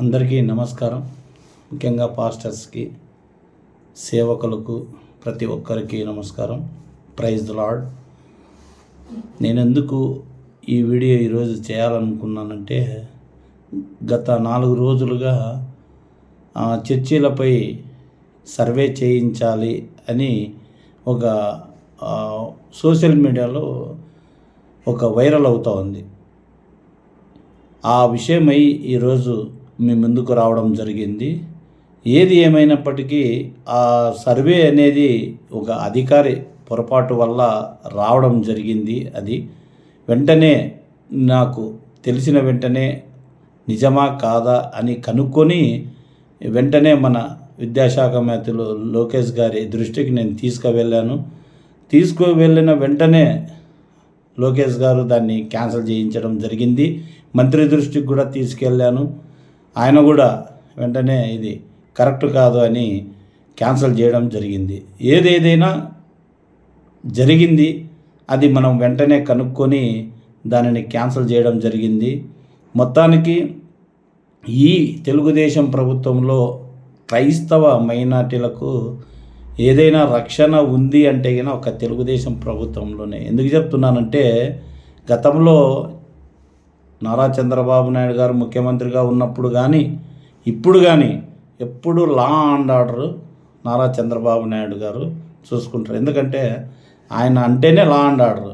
అందరికీ నమస్కారం. ముఖ్యంగా పాస్టర్స్కి సేవకులకు ప్రతి ఒక్కరికి నమస్కారం. Praise the lord. నేను ఎందుకు ఈ వీడియో ఈరోజు చేయాలనుకున్నానంటే గత నాలుగు రోజులుగా ఆ, చర్చీలపై సర్వే చేయించాలి అని ఒక సోషల్ మీడియాలో ఒక వైరల్ అవుతూ ఉంది. ఆ విషయమై ఈరోజు మీ ముందుకు రావడం జరిగింది? ఏది ఏమైనప్పటికీ ఆ సర్వే అనేది ఒక అధికారి పొరపాటు వల్ల రావడం జరిగింది అది. వెంటనే నాకు తెలిసిన వెంటనే నిజమా కాదా అని కనుక్కొని వెంటనే మన విద్యాశాఖ మేతలు లోకేష్ గారి దృష్టికి నేను తీసుకువెళ్ళాను. తీసుకువెళ్ళిన వెంటనే లోకేష్ గారు దాన్ని క్యాన్సిల్ చేయించడం జరిగింది. మంత్రి దృష్టికి కూడా తీసుకెళ్ళాను. ఆయన కూడా వెంటనే ఇది కరెక్ట్ కాదు అని క్యాన్సిల్ చేయడం జరిగింది. ఏదేదైనా జరిగింది అది మనం వెంటనే కనుక్కొని దానిని క్యాన్సిల్ చేయడం జరిగింది. మొత్తానికి ఈ తెలుగుదేశం ప్రభుత్వంలో క్రైస్తవ మైనార్టీలకు ఏదైనా రక్షణ ఉంది అంటే కనుక ఒక తెలుగుదేశం ప్రభుత్వంలోనే. ఎందుకు చెప్తున్నానంటే గతంలో నారా చంద్రబాబు నాయుడు గారు ముఖ్యమంత్రిగా ఉన్నప్పుడు కానీ ఇప్పుడు కానీ ఎప్పుడు law and order Nara Chandrababu Naidu గారు చూసుకుంటారు. ఎందుకంటే ఆయన అంటేనే లా అండ్ ఆర్డర్.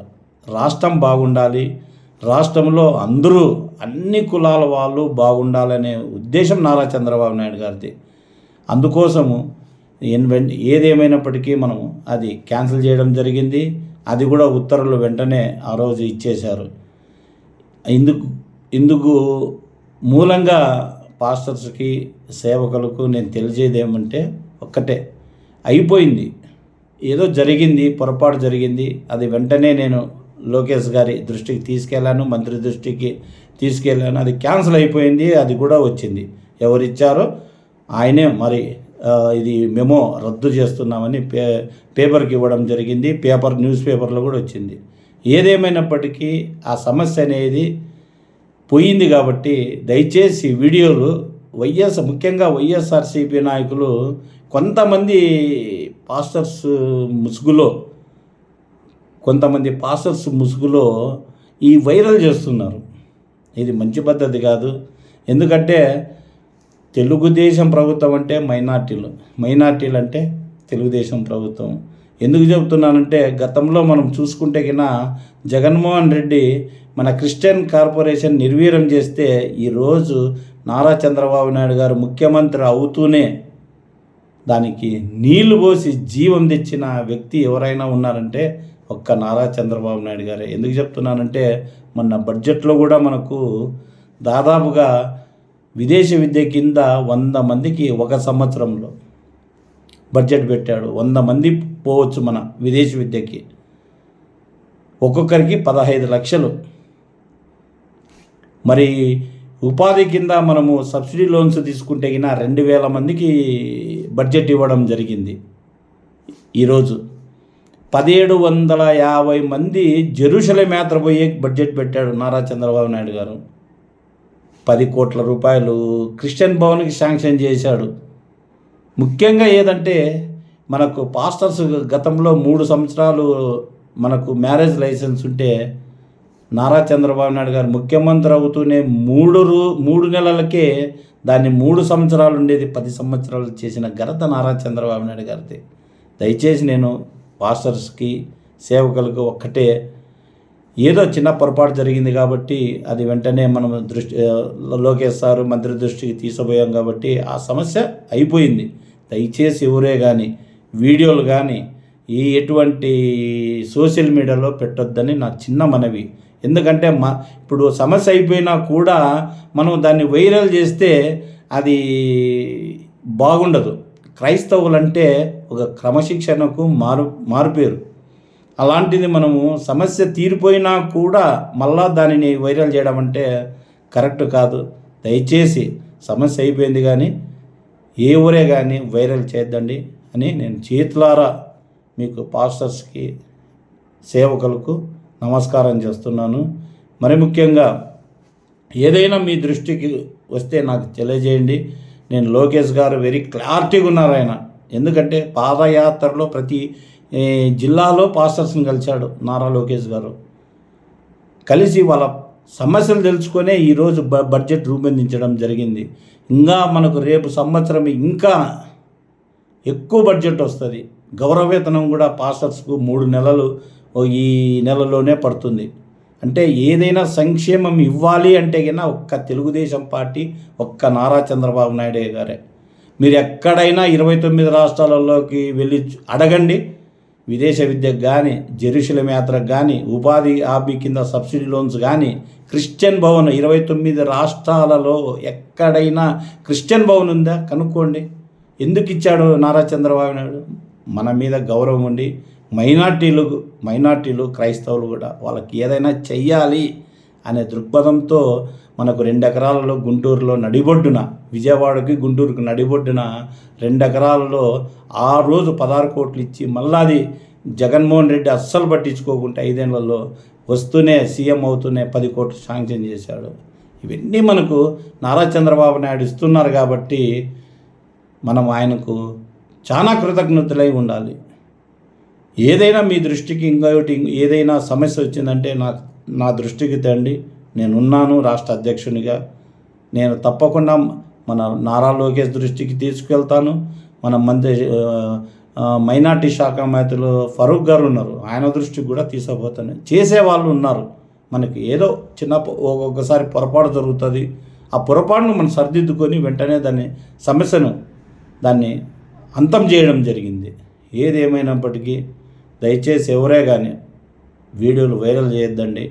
రాష్ట్రం బాగుండాలి. రాష్ట్రంలో అందరూ అన్ని కులాల వాళ్ళు బాగుండాలనే ఉద్దేశం నారా చంద్రబాబు నాయుడు గారిది. అందుకోసము ఎన్- ఏదేమైనప్పటికీ మనం అది క్యాన్సిల్ చేయడం జరిగింది. అది కూడా ఉత్తర్వులు వెంటనే ఆ రోజు ఇచ్చేశారు. ఇందుకు ఇందుకు మూలంగా పాస్టర్స్కి సేవకులకు నేను తెలియజేది ఏమంటే ఒక్కటే. అయిపోయింది. ఏదో జరిగింది పొరపాటు జరిగింది అది వెంటనే నేను లోకేష్ గారి దృష్టికి తీసుకెళ్ళాను మంత్రి దృష్టికి తీసుకెళ్ళాను అది క్యాన్సిల్ అయిపోయింది అది కూడా వచ్చింది. ఎవరిచ్చారో ఆయనే మరి ఇది మేము రద్దు చేస్తున్నామని పే పేపర్కి ఇవ్వడం జరిగింది పేపర్ న్యూస్ పేపర్లో కూడా వచ్చింది. ఏదేమైనప్పటికీ ఆ సమస్య అనేది పోయింది కాబట్టి దయచేసి వీడియోలు వైఎస్ ముఖ్యంగా వైఎస్ఆర్సీపీ నాయకులు కొంతమంది పాస్టర్స్ ముసుగులో కొంతమంది పాస్టర్స్ ముసుగులో ఈ వైరల్ చేస్తున్నారు. ఇది మంచి పద్ధతి కాదు. ఎందుకంటే తెలుగుదేశం ప్రభుత్వం అంటే మైనార్టీలు. మైనార్టీలు అంటే తెలుగుదేశం ప్రభుత్వం. ఎందుకు చెబుతున్నానంటే గతంలో మనం చూసుకుంటే కినా జగన్మోహన్ రెడ్డి మన క్రిస్టియన్ కార్పొరేషన్ నిర్వీర్యం చేస్తే ఈరోజు నారా చంద్రబాబు నాయుడు గారు ముఖ్యమంత్రి అవుతూనే దానికి నీళ్ళు పోసి జీవం తెచ్చిన వ్యక్తి ఎవరైనా ఉన్నారంటే ఒక్క నారా చంద్రబాబు నాయుడు గారే. ఎందుకు చెప్తున్నానంటే మొన్న బడ్జెట్లో కూడా మనకు దాదాపుగా విదేశీ విద్య కింద వంద మందికి ఒక సంవత్సరంలో బడ్జెట్ పెట్టాడు. వంద మంది పోవచ్చు మన విదేశీ విద్యకి. ఒక్కొక్కరికి పదహైదు లక్షలు. మరి ఉపాధి కింద మనము సబ్సిడీ లోన్స్ తీసుకుంటే కింద రెండు వేల మందికి బడ్జెట్ ఇవ్వడం జరిగింది. ఈరోజు పదిహేడు వందల యాభై మంది జెరూసలేం మేత్ర పోయే బడ్జెట్ పెట్టాడు నారా చంద్రబాబు నాయుడు గారు. పది కోట్ల రూపాయలు క్రిస్టియన్ భవన్కి శాంక్షన్ చేశాడు. ముఖ్యంగా ఏదంటే మనకు పాస్టర్స్ గతంలో మూడు సంవత్సరాలు మనకు మ్యారేజ్ లైసెన్స్ ఉంటే నారా చంద్రబాబు నాయుడు గారు ముఖ్యమంత్రి అవుతూనే మూడు రూ మూడు నెలలకే దాన్ని మూడు సంవత్సరాలు ఉండేది పది సంవత్సరాలు చేసిన ఘనత నారా చంద్రబాబు నాయుడు గారిది. దయచేసి నేను పాస్టర్స్కి సేవకులకు ఒక్కటే ఏదో చిన్న పొరపాటు జరిగింది కాబట్టి అది వెంటనే మనం దృష్టి లోకేష్ సారు మంత్రి దృష్టికి తీసుకుపోయాం కాబట్టి ఆ సమస్య అయిపోయింది. దయచేసి ఎవరే కానీ వీడియోలు కానీ ఈ ఎటువంటి సోషల్ మీడియాలో పెట్టొద్దని నా చిన్న మనవి. ఎందుకంటే మా ఇప్పుడు సమస్య అయిపోయినా కూడా మనం దాన్ని వైరల్ చేస్తే అది బాగుండదు. క్రైస్తవులంటే ఒక క్రమశిక్షణకు మారు మారుపేరు. అలాంటిది మనము సమస్య తీరిపోయినా కూడా మళ్ళా దానిని వైరల్ చేయడం అంటే కరెక్ట్ కాదు. దయచేసి సమస్య అయిపోయింది కానీ ఏ ఊరే కానీ వైరల్ చేద్దండి అని నేను చేతులారా మీకు పాస్టర్స్కి సేవకులకు నమస్కారం చేస్తున్నాను. మరి ముఖ్యంగా ఏదైనా మీ దృష్టికి వస్తే నాకు తెలియజేయండి. నేను లోకేష్ గారు వెరీ క్లారిటీగా ఉన్నారు ఆయన. ఎందుకంటే పాదయాత్రలో ప్రతి జిల్లాలో పాస్టర్స్ని కలిశాడు నారా లోకేష్ గారు. కలిసి వాళ్ళ సమస్యలు తెలుసుకొనే ఈరోజు బ బడ్జెట్ రూపొందించడం జరిగింది. ఇంకా మనకు రేపు సంవత్సరం ఇంకా ఎక్కువ బడ్జెట్ వస్తుంది. గౌరవవేతనం కూడా పాస్టర్స్కు మూడు నెలలు ఈ నెలలోనే పడుతుంది. అంటే ఏదైనా సంక్షేమం ఇవ్వాలి అంటే కన్నా ఒక్క తెలుగుదేశం పార్టీ ఒక్క నారా చంద్రబాబు నాయుడు గారే. మీరు ఎక్కడైనా ఇరవై తొమ్మిది రాష్ట్రాలలోకి వెళ్ళి అడగండి. విదేశ విద్యకు కానీ జెరూసలేం యాత్రకు కానీ ఉపాధి హాబీ కింద సబ్సిడీ లోన్స్ కానీ క్రిస్టియన్ భవన్ ఇరవై తొమ్మిది రాష్ట్రాలలో ఎక్కడైనా క్రిస్టియన్ భవన్ ఉందా? కనుక్కోండి. ఎందుకు ఇచ్చాడు నారా చంద్రబాబు నాయుడు? మన మీద గౌరవం ఉండి మైనార్టీలు మైనార్టీలు క్రైస్తవులు కూడా వాళ్ళకి ఏదైనా చెయ్యాలి అనే దృక్పథంతో మనకు రెండు ఎకరాలలో గుంటూరులో నడిబొడ్డున విజయవాడకి గుంటూరుకి నడిబొడ్డున రెండు ఎకరాలలో ఆ రోజు పదహారు కోట్లు ఇచ్చి మళ్ళా అది జగన్మోహన్ రెడ్డి అస్సలు పట్టించుకోకుండా ఐదేళ్ళలో వస్తూనే సీఎం అవుతూనే పది కోట్లు శాంక్షన్ చేశాడు. ఇవన్నీ మనకు నారా చంద్రబాబు నాయుడు ఇస్తున్నారు కాబట్టి మనం ఆయనకు చాలా కృతజ్ఞతలై ఉండాలి. ఏదైనా మీ దృష్టికి ఇంకోటి ఏదైనా సమస్య వచ్చిందంటే నా నా దృష్టికి తండి. నేనున్నాను రాష్ట్ర అధ్యక్షునిగా. నేను తప్పకుండా మన నారా లోకేష్ దృష్టికి తీసుకెళ్తాను. మన మంత్రి మైనార్టీ శాఖ మంత్రులు ఫరూక్ గారు ఉన్నారు. ఆయన దృష్టికి కూడా తీసుకుపోతాను. చేసేవాళ్ళు ఉన్నారు. మనకి ఏదో చిన్న ఒక్కొక్కసారి పొరపాటు జరుగుతుంది. ఆ పొరపాటును మనం సరిదిద్దుకొని వెంటనే దాన్ని సమస్యను దాన్ని అంతం చేయడం జరిగింది. ఏది దయచేసి ఎవరే కానీ వీడియోలు వైరల్ చేయొద్దండి.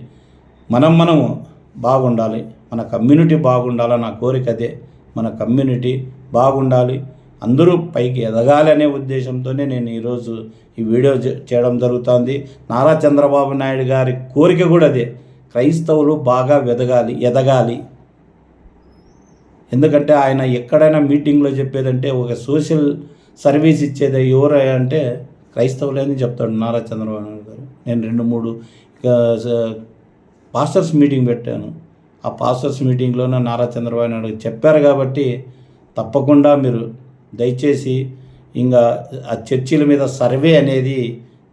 మనం మనము బాగుండాలి. మన కమ్యూనిటీ బాగుండాలి నా కోరిక అదే. మన కమ్యూనిటీ బాగుండాలి. అందరూ పైకి ఎదగాలి అనే ఉద్దేశంతోనే నేను ఈరోజు ఈ వీడియో చేయడం జరుగుతుంది. నారా చంద్రబాబు నాయుడు గారి కోరిక కూడా అదే. క్రైస్తవులు బాగా వెదగాలి ఎదగాలి. ఎందుకంటే ఆయన ఎక్కడైనా మీటింగ్లో చెప్పేదంటే ఒక సోషల్ సర్వీస్ ఇచ్చేది ఎవరు అంటే క్రైస్తవులే అని చెప్తాడు నారా చంద్రబాబు నాయుడు గారు. నేను రెండు మూడు పాస్టర్స్ మీటింగ్ పెట్టాను. ఆ పాస్టర్స్ మీటింగ్లోనే నారా చంద్రబాబు నాయుడు చెప్పారు కాబట్టి తప్పకుండా మీరు దయచేసి ఇంకా ఆ చర్చిల మీద సర్వే అనేది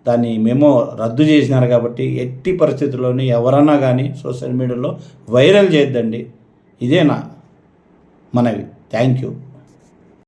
దాన్ని మేము రద్దు చేసినారు కాబట్టి ఎట్టి పరిస్థితుల్లోని ఎవరన్నా కానీ సోషల్ మీడియాలో వైరల్ చేయొద్దండి. ఇదేనా మనవి. Thank you.